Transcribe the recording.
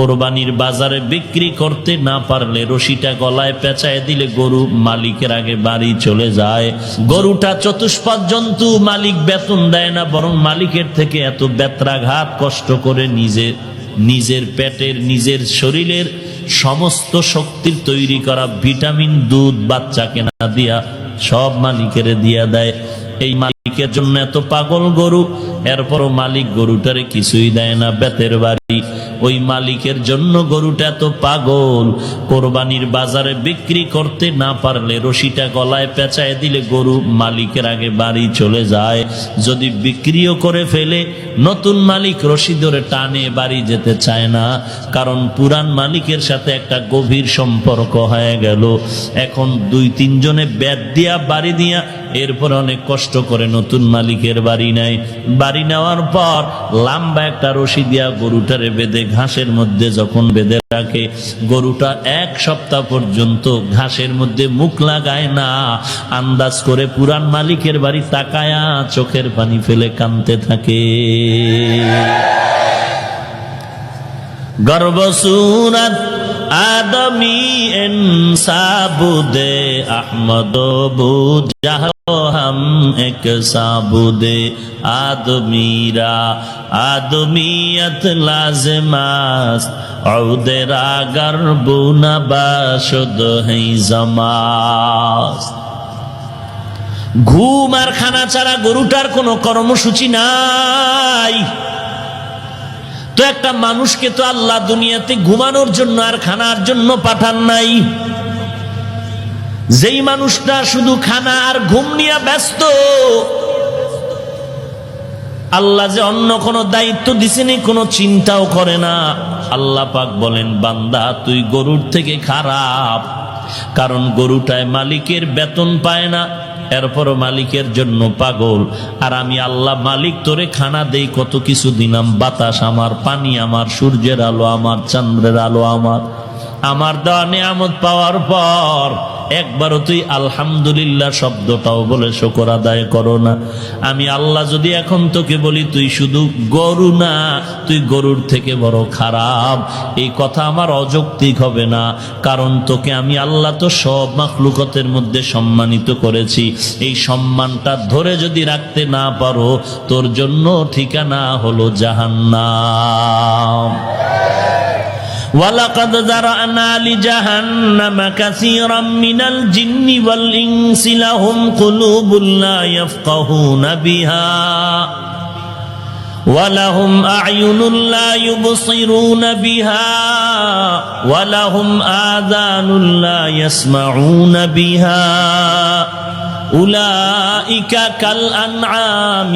কোরবানির বাজারে বিক্রি করতে না পারলে রশিটা গলায় পেঁচায় দিলে গরু মালিকের আগে বাড়ি চলে যায়। গরুটা চতুষ্পাদ জন্তু, মালিক বেতন দেয় না, বরং মালিকের থেকে এত বেত্রাঘাত কষ্ট করে নিজে, নিজের পেটের, নিজের শরীরের সমস্ত শক্তির তৈরি করা ভিটামিন, দুধ বাচ্চাকে না দিয়া সব মালিকের দিয়া দেয়। এই মালিকের জন্য এত পাগল গরু, এরপরও মালিক গরুটারে কিছুই দেয় না, বেতের বাড়ি। ওই মালিকের জন্য গরুটা এত পাগল, কোরবানির বাজারে বিক্রি করতে না পারলে রশিটা গলায় পেঁচায় দিলে গরু মালিকের আগে বাড়ি চলে যায়। যদি বিক্রিও করে ফেলে, নতুন মালিক রশি ধরে টানে বাড়ি যেতে চায় না, কারণ পুরান মালিকের সাথে একটা গভীর সম্পর্ক হয়ে গেল। এখন দুই তিনজনে ব্যাট দিয়া, বাড়ি দিয়া, এরপর অনেক কষ্ট করে নতুন মালিকের বাড়ি নেয় বাড়ি নেওয়ার পর লম্বা একটা রশি দিয়া গরুটারে বেঁধে ঘাসের মধ্যে যখন বেঁধে রাখে, গরুটা এক সপ্তাহ পর্যন্ত ঘাসের মধ্যে মুখ লাগায় না। আন্দাজ করে পুরান মালিকের বাড়ি তাকায়া চোখের পানি ফেলে কানতে থাকে। গর্বসুরত আদমি সাবুদে আহমদ বুজাহ হম এক সাবুদে। আদমিরা, আদমিয়ত লাজমাস আউদেরা গর্বুনা বাসুদ হই জমাস। ঘুম আর খানা ছাড়া গরুটার কোনো কর্মসূচি নাই। তো একটা মানুষকে তো আল্লাহ দুনিয়াতে ঘুমানোর জন্য আর খানার জন্য পাঠান নাই। যেই মানুষটা শুধু খানা আর ঘুম নিয়ে ব্যস্ত, আল্লাহ যে অন্য কোনো দায়িত্ব দিছেনি, কোনো চিন্তাও করে না। আল্লাহ পাক বলেন, বান্দা, তুই গরুর থেকে খারাপ, কারণ গরুটায় মালিকের বেতন পায় না। এরপরও মালিকের জন্য পাগল। আর আমি আল্লাহ মালিক তোরে খানা দেই, কত কিছু দিলাম। বাতাস আমার, পানি আমার, সূর্যের আলো আমার, চন্দ্রের আলো আমার। আমার দেওয়া নিয়ামত পাওয়ার পর একবারও তুই আলহামদুলিল্লাহ শব্দটাও বলে শকর আদায় করো না। আমি আল্লাহ যদি এখন তোকে বলি, তুই শুধু গরু না, তুই গরুর থেকে বড় খারাপ। এই কথা আমার অযৌক্তিক হবে না, কারণ তোকে আমি আল্লাহ তো সব মাখলুকতের মধ্যে সম্মানিত করেছি। এই সম্মানটা ধরে যদি রাখতে না পারো, তোর জন্য ঠিকানা হলো জাহান্নাম। ولقد ذرأنا لجهنم كثيرا من الجن والإنس لهم قلوب لا يفقهون بها ولهم أعين لا يبصرون بها ولهم آذان لا يسمعون بها أولئك كالأنعام